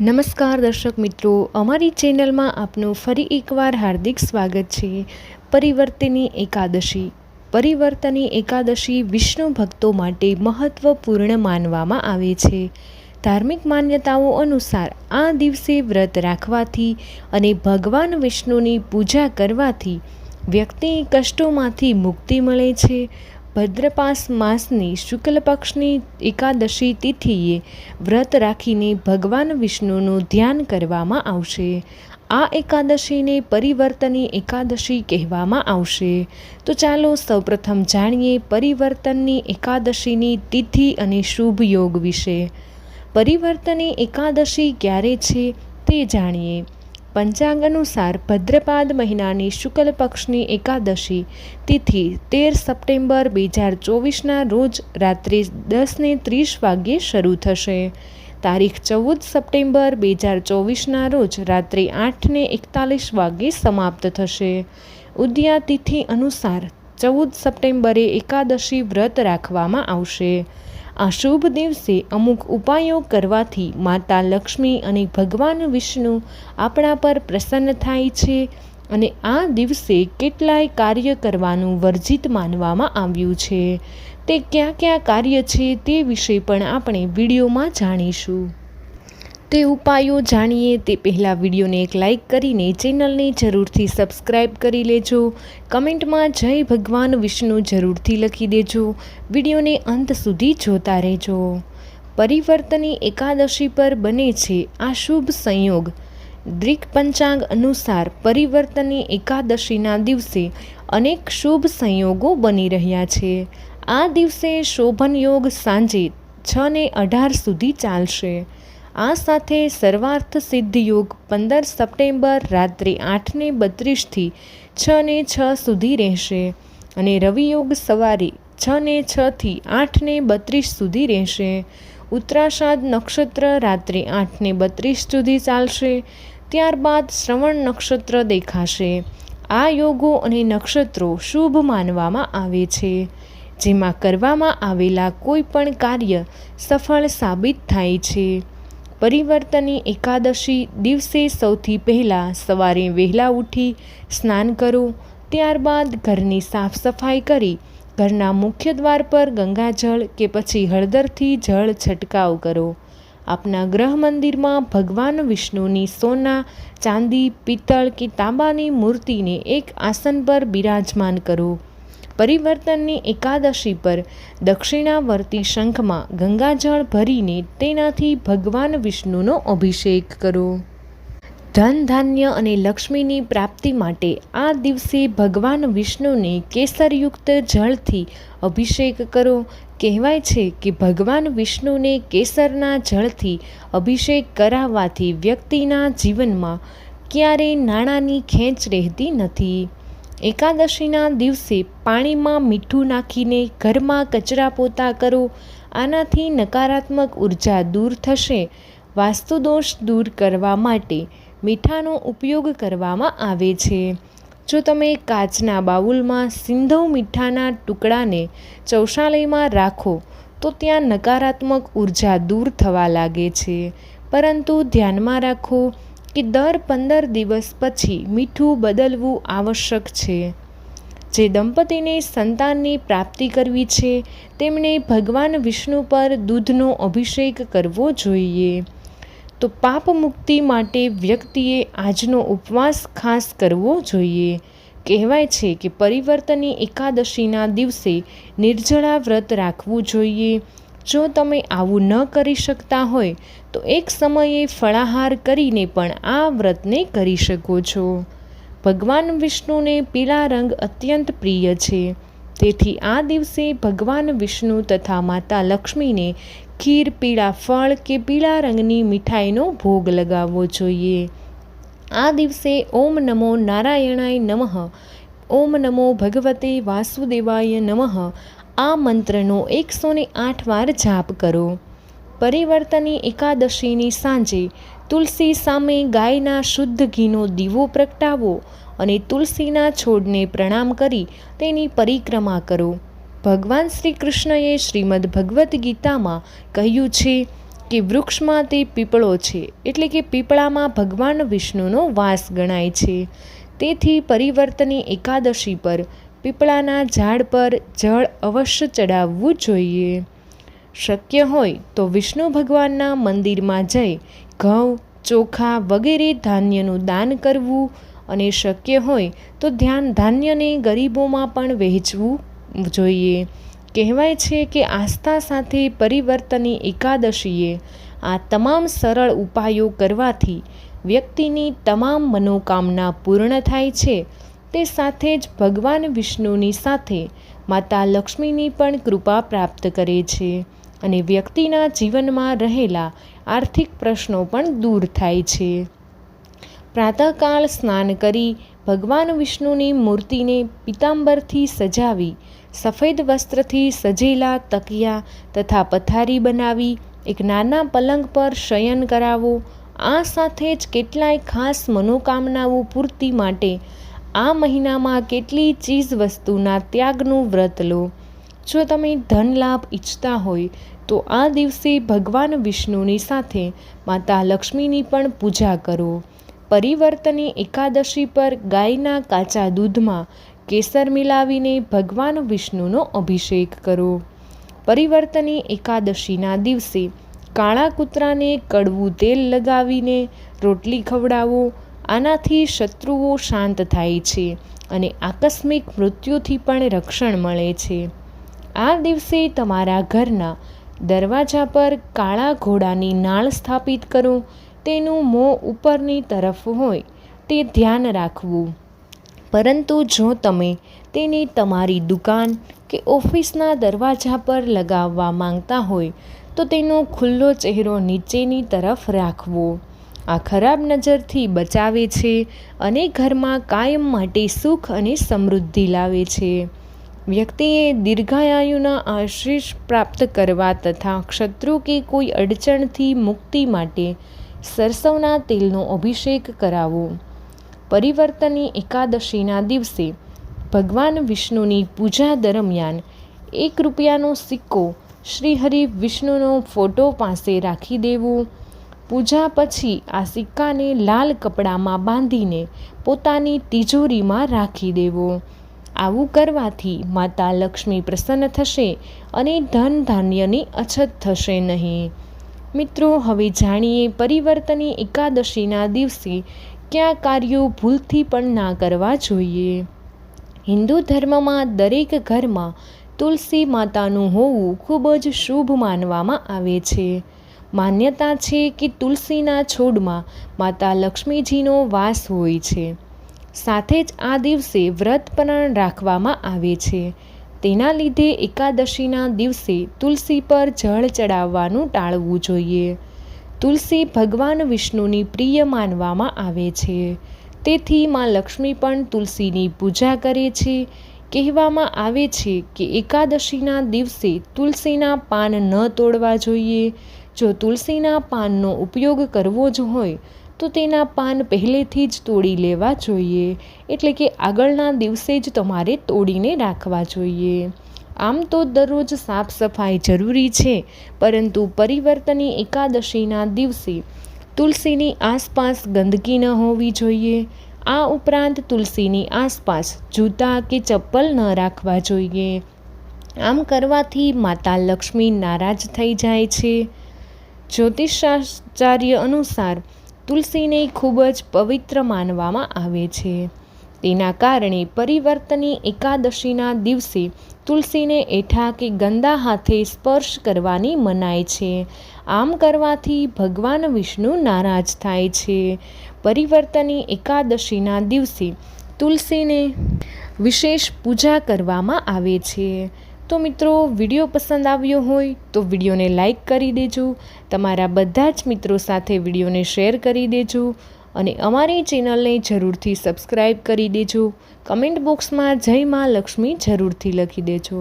નમસ્કાર દર્શક મિત્રો, અમારી ચેનલમાં આપનું ફરી એકવાર હાર્દિક સ્વાગત છે. પરિવર્તની એકાદશી. પરિવર્તની એકાદશી વિષ્ણુ ભક્તો માટે મહત્વપૂર્ણ માનવામાં આવે છે. ધાર્મિક માન્યતાઓ અનુસાર આ દિવસે વ્રત રાખવાથી અને ભગવાન વિષ્ણુની પૂજા કરવાથી વ્યક્તિ કષ્ટોમાંથી મુક્તિ મળે છે. ભદ્રપાસ માસની શુક્લ પક્ષની એકાદશી તિથિએ વ્રત રાખીને ભગવાન વિષ્ણુનું ધ્યાન કરવામાં આવશે. આ એકાદશીને પરિવર્તની એકાદશી કહેવામાં આવશે. તો ચાલો સૌપ્રથમ જાણીએ પરિવર્તનની એકાદશીની તિથિ અને શુભ યોગ વિશે. પરિવર્તની એકાદશી ક્યારે છે તે જાણીએ. પંચાંગ અનુસાર ભદ્રપાદ મહિનાની શુક્લ પક્ષની એકાદશી તિથિ તેર સપ્ટેમ્બર બે હજાર ચોવીસના રોજ રાત્રે દસને ત્રીસ વાગ્યે શરૂ થશે. તારીખ ચૌદ સપ્ટેમ્બર બે હજાર ચોવીસના રોજ રાત્રે આઠને એકતાલીસ વાગ્યે સમાપ્ત થશે. ઉદ્યા તિથિ અનુસાર ચૌદ સપ્ટેમ્બરે એકાદશી વ્રત રાખવામાં આવશે. આ શુભ દિવસે અમુક ઉપાયો કરવાથી માતા લક્ષ્મી અને ભગવાન વિષ્ણુ આપણા પર પ્રસન્ન થાય છે અને આ દિવસે કેટલાય કાર્ય કરવાનું વર્જિત માનવામાં આવ્યું છે. તે ક્યાં ક્યાં કાર્ય છે તે વિશે પણ આપણે વિડીયોમાં જાણીશું. તે ઉપાયો જાણીએ તે પહેલાં વિડીયોને એક લાઇક કરીને ચેનલને જરૂરથી સબસ્ક્રાઇબ કરી લેજો. કમેન્ટમાં જય ભગવાન વિષ્ણુ જરૂરથી લખી દેજો. વિડીયોને અંત સુધી જોતા રહેજો. પરિવર્તની એકાદશી પર બને છે આ શુભ સંયોગ. દ્રિક પંચાંગ અનુસાર પરિવર્તની એકાદશીના દિવસે અનેક શુભ સંયોગો બની રહ્યા છે. આ દિવસે શોભન યોગ સાંજે છ ને અઢાર સુધી ચાલશે. આ સાથે સર્વાર્થ સિદ્ધ યોગ પંદર સપ્ટેમ્બર રાત્રે આઠને બત્રીસથી છ ને છ સુધી રહેશે અને રવિ યોગ સવારે છ ને છથી આઠને બત્રીસ સુધી રહેશે. ઉત્તરાષાઢ નક્ષત્ર રાત્રે આઠને બત્રીસ સુધી ચાલશે. ત્યારબાદ શ્રવણ નક્ષત્ર દેખાશે. આ યોગો અને નક્ષત્રો શુભ માનવામાં આવે છે. જેમાં કરવામાં આવેલા કોઈ પણ કાર્ય સફળ સાબિત થાય છે. પરિવર્તની એકાદશી દિવસે સૌથી પહેલાં સવારે વહેલા ઉઠી સ્નાન કરો, ત્યારબાદ ઘરની સાફ સફાઈ કરી, ઘરના મુખ્ય દ્વાર પર ગંગાજળ કે પછી હળદરથી જળ છંટકાવ કરો. આપના ગ્રહ મંદિરમાં ભગવાન વિષ્ણુની સોના, ચાંદી, પિત્તળ કે તાંબાની મૂર્તિને એક આસન પર બિરાજમાન કરો. પરિવર્તનની એકાદશી પર દક્ષિણાવર્તી શંખમાં ગંગાજળ ભરીને તેનાથી ભગવાન વિષ્ણુનો અભિષેક કરો. ધન, ધાન્ય અને લક્ષ્મીની પ્રાપ્તિ માટે આ દિવસે ભગવાન વિષ્ણુને કેસરયુક્ત જળથી અભિષેક કરો. કહેવાય છે કે ભગવાન વિષ્ણુને કેસરના જળથી અભિષેક કરાવવાથી વ્યક્તિના જીવનમાં ક્યારેય નાણાંની ખેંચ રહેતી નથી. એકાદશીના દિવસે પાણીમાં મીઠું નાખીને ઘરમાં કચરા પોતા કરો. આનાથી નકારાત્મક ઊર્જા દૂર થશે. વાસ્તુદોષ દૂર કરવા માટે મીઠાનો ઉપયોગ કરવામાં આવે છે. જો તમે કાચના બાઉલમાં સિંધવ મીઠાના ટુકડાને ચૌશાલયમાં રાખો, તો ત્યાં નકારાત્મક ઊર્જા દૂર થવા લાગે છે. પરંતુ ધ્યાનમાં રાખો કે દર પંદર દિવસ પછી મીઠું બદલવું આવશ્યક છે. જે દંપતીને સંતાનની પ્રાપ્તિ કરવી છે, તેમણે ભગવાન વિષ્ણુ પર દૂધનો અભિષેક કરવો જોઈએ. તો પાપ મુક્તિ માટે વ્યક્તિએ આજનો ઉપવાસ ખાસ કરવો જોઈએ. કહેવાય છે કે પરિવર્તની એકાદશીના દિવસે નિર્જળા વ્રત રાખવું જોઈએ. જો તમે આવું ન કરી શકતા હોય, તો એક સમયે ફળાહાર કરીને પણ આ વ્રતને કરી શકો છો. ભગવાન વિષ્ણુને પીળા રંગ અત્યંત પ્રિય છે. તેથી આ દિવસે ભગવાન વિષ્ણુ તથા માતા લક્ષ્મીને ખીર, પીળા ફળ કે પીળા રંગની મીઠાઈનો ભોગ લગાવવો જોઈએ. આ દિવસે ઓમ નમો નારાયણાય નમઃ, ઓમ નમો ભગવતે વાસુદેવાય નમઃ આ મંત્રનો એકસો ને આઠ વાર જાપ કરો. પરિવર્તની એકાદશીની સાંજે તુલસી સામે ગાયના શુદ્ધ ઘીનો દીવો પ્રગટાવો અને તુલસીના છોડને પ્રણામ કરી તેની પરિક્રમા કરો. ભગવાન શ્રી કૃષ્ણએ શ્રીમદ ભગવદ્ ગીતામાં કહ્યું છે કે વૃક્ષમાં તે પીપળો છે, એટલે કે પીપળામાં ભગવાન વિષ્ણુનો વાસ ગણાય છે. તેથી પરિવર્તની એકાદશી પર પીપળાના ઝાડ પર જળ અવશ્ય ચડાવવું જોઈએ. શક્ય હોય તો વિષ્ણુ ભગવાનના મંદિરમાં જઈ ઘઉં, ચોખા વગેરે ધાન્યનું દાન કરવું અને શક્ય હોય તો ધ્યાન ધાન્યને ગરીબોમાં પણ વહેંચવું જોઈએ. કહેવાય છે કે આસ્થા સાથે પરિવર્તની એકાદશીએ આ તમામ સરળ ઉપાયો કરવાથી વ્યક્તિની તમામ મનોકામના પૂર્ણ થાય છે. તે સાથે જ ભગવાન વિષ્ણુની સાથે માતા લક્ષ્મીની પણ કૃપા પ્રાપ્ત કરે છે અને વ્યક્તિના જીવનમાં રહેલા આર્થિક પ્રશ્નો પણ દૂર થાય છે. પ્રાતઃકાળ સ્નાન કરી ભગવાન વિષ્ણુની મૂર્તિને પિતાંબરથી સજાવી, સફેદ વસ્ત્રથી સજેલા તકિયા તથા પથારી બનાવી, એક નાના પલંગ પર શયન કરાવો, આ સાથે જ કેટલાય ખાસ મનોકામનાઓ પૂર્તિ માટે આ મહિનામાં કેટલી ચીજ વસ્તુના ત્યાગનું વ્રત લો. જો તમે ધન લાભ ઈચ્છતા હોય, તો આ દિવસે ભગવાન વિષ્ણુની સાથે માતા લક્ષ્મીની પણ પૂજા કરો. પરિવર્તની એકાદશી પર ગાયના કાચા દૂધમાં કેસર મિલાવીને ભગવાન વિષ્ણુનો અભિષેક કરો. પરિવર્તની એકાદશીના દિવસે કાળા કૂતરાને કડવું તેલ લગાવીને રોટલી ખવડાવો આનાથી શત્રુઓ શાંત થાય છે અને આકસ્મિક મૃત્યુથી પણ રક્ષણ મળે છે. આ દિવસે તમારા ઘરના દરવાજા પર કાળા ઘોડાની નાળ સ્થાપિત કરો. તેનું મોં ઉપરની તરફ હોય તે ધ્યાન રાખવું. પરંતુ જો તમે તેને તમારી દુકાન કે ઓફિસના દરવાજા પર લગાવવા માંગતા હોય, તો તેનો ખુલ્લો ચહેરો નીચેની તરફ રાખવો. આ ખરાબ નજરથી બચાવે છે અને ઘરમાં કાયમ માટે સુખ અને સમૃદ્ધિ લાવે છે. વ્યક્તિએ દીર્ઘાયુના આશીષ પ્રાપ્ત કરવા તથા શત્રુ કે કોઈ અડચણથી મુક્તિ માટે સરસવના તેલનો અભિષેક કરાવો. પરિવર્તની એકાદશીના દિવસે ભગવાન વિષ્ણુની પૂજા દરમિયાન એક રૂપિયાનો સિક્કો શ્રીહરિ વિષ્ણુનો ફોટો પાસે રાખી દેવો. પૂજા પછી આ સિક્કાને લાલ કપડામાં બાંધીને પોતાની તિજોરીમાં રાખી દેવો. આવું કરવાથી માતા લક્ષ્મી પ્રસન્ન થશે અને ધન ધાન્યની અછત થશે નહીં. મિત્રો, હવે જાણીએ પરિવર્તની એકાદશીના દિવસે કયા કાર્યો ભૂલથી પણ ના કરવા જોઈએ. હિન્દુ ધર્મમાં દરેક ઘરમાં તુલસી માતાનું હોવું ખૂબ જ શુભ માનવામાં આવે છે. માન્યતા છે કે તુલસીના છોડમાં માતા લક્ષ્મીજીનો વાસ હોય છે. સાથે જ આ દિવસે વ્રત પણ રાખવામાં આવે છે. તેના લીધે એકાદશીના દિવસે તુલસી પર જળ ચડાવવાનું ટાળવું જોઈએ. તુલસી ભગવાન વિષ્ણુની પ્રિય માનવામાં આવે છે. તેથી માં લક્ષ્મી પણ તુલસીની પૂજા કરે છે. કહેવામાં આવે છે કે એકાદશીના દિવસે તુલસીના પાન ન તોડવા જોઈએ. જો તુલસીના પાનનો ઉપયોગ કરવો જ હોય, તો તેના પાન પહેલેથી જ તોડી લેવા જોઈએ. એટલે કે આગળના દિવસે જ તમારે તોડીને રાખવા જોઈએ. આમ તો દરરોજ સાફ સફાઈ જરૂરી છે, પરંતુ પરિવર્તની એકાદશીના દિવસે તુલસીની આસપાસ ગંદકી ન હોવી જોઈએ. આ ઉપરાંત તુલસીની આસપાસ જૂતા કે ચપ્પલ ન રાખવા જોઈએ. આમ કરવાથી માતા લક્ષ્મી નારાજ થઈ જાય છે. જ્યોતિષાચાર્ય અનુસાર તુલસીને ખૂબ જ પવિત્ર માનવામાં આવે છે. તેના કારણે પરિવર્તની એકાદશીના દિવસે તુલસીને એઠા કે ગંદા હાથે સ્પર્શ કરવાની મનાય છે. આમ કરવાથી ભગવાન વિષ્ણુ નારાજ થાય છે. પરિવર્તની એકાદશીના દિવસે તુલસીને વિશેષ પૂજા કરવામાં આવે છે. તો મિત્રો, વીડિયો પસંદ આવ્યો હોય તો વિડીયોને લાઇક કરી દેજો. તમારા બધા જ મિત્રો સાથે વિડીયોને શેર કરી દેજો અને અમારી ચેનલને જરૂરથી સબસ્ક્રાઈબ કરી દેજો. કમેન્ટ બોક્સમાં જય મા લક્ષ્મી જરૂરથી લખી દેજો.